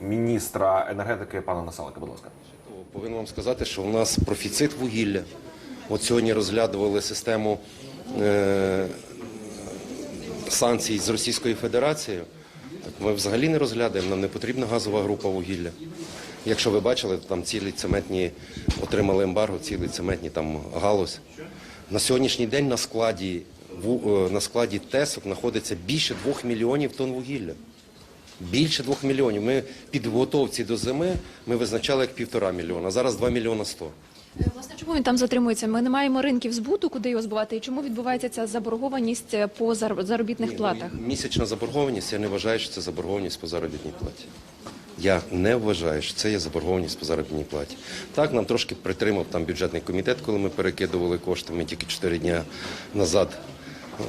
міністра енергетики пана Насалика. Будь ласка. Повинен вам сказати, що у нас профіцит вугілля. От сьогодні розглядували систему е, санкцій з Російською Федерацією. Так ми взагалі не розглядаємо, нам не потрібна газова група вугілля. Якщо ви бачили, там цілі цементні отримали ембарго, цілі цементні там галузь. На сьогоднішній день на складі, е, на складі ТЕСок знаходиться більше двох мільйонів тонн вугілля. Більше двох мільйонів. Ми підготовці до зими ми визначали як півтора мільйона, зараз два мільйона сто. Е, Власне, чому він там затримується? Ми не маємо ринків збуту, куди його збувати. І чому відбувається ця заборгованість е, по зар- заробітних платах? Місячна заборгованість, я не вважаю, що це заборгованість по заробітній платі. Я не вважаю, що це є заборгованість по заробітній платі. Так, нам трошки притримав там бюджетний комітет, коли ми перекидували кошти. Ми тільки 4 дні назад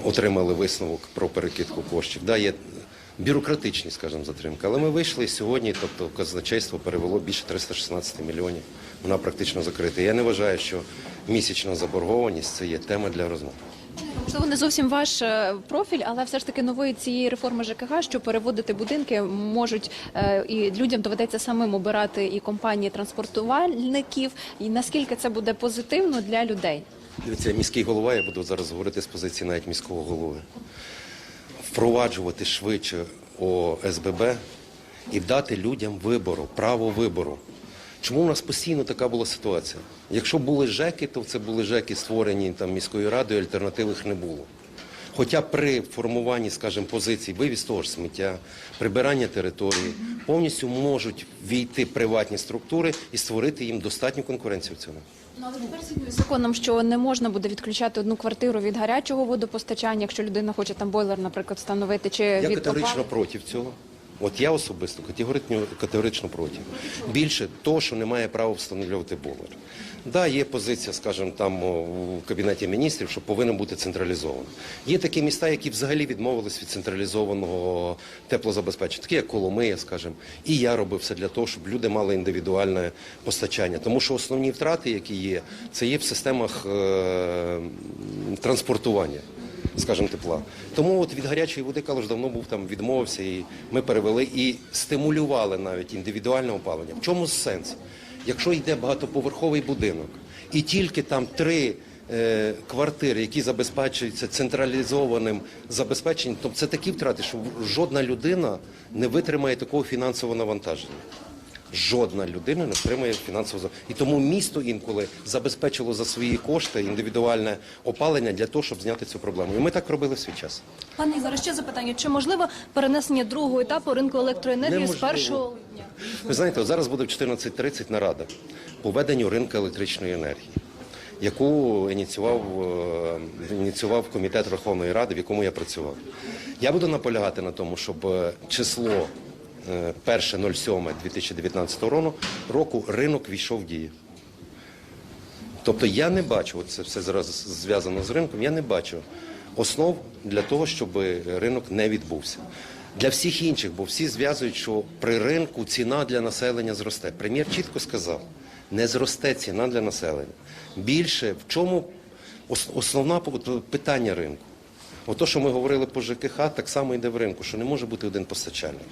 отримали висновок про перекидку коштів. Да, є бюрократичні, скажімо, затримки. Але ми вийшли сьогодні, тобто казначейство перевело більше 316 мільйонів. Вона практично закрита. Я не вважаю, що місячна заборгованість це є тема для розмов. Можливо, не зовсім ваш е, профіль, але все ж таки нової цієї реформи ЖКГ, що переводити будинки можуть е, і людям доведеться самим обирати і компанії транспортувальників. І наскільки це буде позитивно для людей? Дивіться, міський голова, я буду зараз говорити з позиції навіть міського голови. Впроваджувати швидше ОСББ і дати людям вибору, право вибору. Чому в нас постійно така була ситуація? Якщо були ЖЕКи, то це були ЖЕКи, створені там міською радою, альтернативних не було. Хоча при формуванні, скажімо, позицій вивіз того ж сміття, прибирання території, повністю можуть війти приватні структури і створити їм достатню конкуренцію в цьому. Ну, але тепер згідно з законом, що не можна буде відключати одну квартиру від гарячого водопостачання, якщо людина хоче там бойлер, наприклад, встановити, чи Я від категорично проти цього. От я особисто категорично, категорично проти. Більше того, що немає права встановлювати бойлер. Да, є позиція, скажімо, там в кабінеті міністрів, що повинен бути централізовано. Є такі міста, які взагалі відмовились від централізованого теплозабезпечення, такі як Коломия, скажімо. І я робив все для того, щоб люди мали індивідуальне постачання. Тому що основні втрати, які є, це є в системах е, транспортування скажімо, тепла. Тому от від гарячої води Калуш давно був там, відмовився, і ми перевели і стимулювали навіть індивідуальне опалення. В чому сенс? Якщо йде багатоповерховий будинок, і тільки там три е, квартири, які забезпечуються централізованим забезпеченням, то це такі втрати, що жодна людина не витримає такого фінансового навантаження. Жодна людина не отримує фінансового за- і тому місто інколи забезпечило за свої кошти індивідуальне опалення для того, щоб зняти цю проблему. І ми так робили в свій час. Пане Ігоре, ще запитання. Чи можливо перенесення другого етапу ринку електроенергії з Неможливо. 1 липня? Ви знаєте, от зараз буде в 14.30 нарада по веденню ринку електричної енергії, яку ініціював, е, ініціював комітет Верховної Ради, в якому я працював. Я буду наполягати на тому, щоб е, число 1.07.2019 року, року ринок війшов в дію. Тобто я не бачу, це все зараз зв'язано з ринком, я не бачу основ для того, щоб ринок не відбувся. Для всіх інших, бо всі зв'язують, що при ринку ціна для населення зросте. Прем'єр чітко сказав, не зросте ціна для населення. Більше в чому ос- основне питання ринку? Ото, що ми говорили по ЖКХ, так само йде в ринку, що не може бути один постачальник.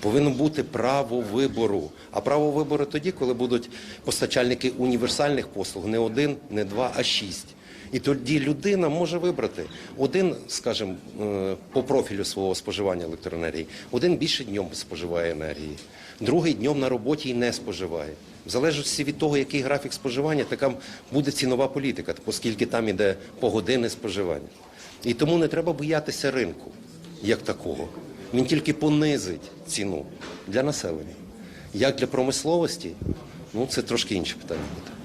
Повинно бути право вибору. А право вибору тоді, коли будуть постачальники універсальних послуг, не один, не два, а шість. І тоді людина може вибрати один, скажімо, е, по профілю свого споживання електроенергії, один більше днем споживає енергії, другий днем на роботі і не споживає. В залежності від того, який графік споживання, така буде цінова політика, оскільки там іде погодинне споживання. І тому не треба боятися ринку як такого. Він тільки понизить ціну для населення. Як для промисловості, ну це трошки інше питання буде.